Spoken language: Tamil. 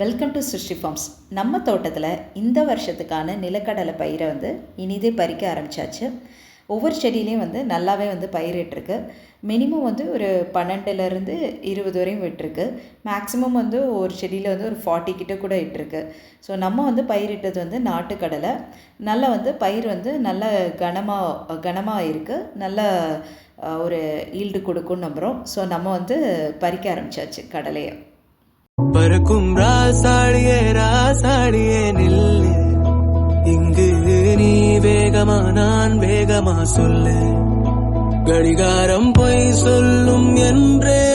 வெல்கம் டு சிருஷ்டி ஃபார்ம்ஸ் நம்ம தோட்டத்தில் இந்த வருஷத்துக்கான நிலக்கடலை பயிரை வந்து இனிதே பறிக்க ஆரம்பித்தாச்சு ஒவ்வொரு செடியிலையும் வந்து நல்லாவே வந்து பயிரிட்டிருக்கு. மினிமம் வந்து ஒரு பன்னெண்டுலேருந்து இருபது வரையும் விட்டுருக்கு. மேக்ஸிமம் வந்து ஒரு செடியில் வந்து ஒரு ஃபார்ட்டி கிட்ட கூட இட்டிருக்கு. ஸோ நம்ம வந்து பயிரிட்டது வந்து நாட்டுக்கடலை. நல்லா வந்து பயிர் வந்து நல்ல கனமாக கனமாக இருக்குது நல்ல ஒரு ஈல்டு கொடுக்கும்னு நம்புகிறோம் ஸோ நம்ம வந்து பறிக்க ஆரம்பிச்சாச்சு கடலையை. பறக்கும் ராசாடியே ராசாடியே நில்லு. இங்கு நீ வேகமா நான் வேகமா சொல்லு. கடிகாரம் பொய் சொல்லும் என்றே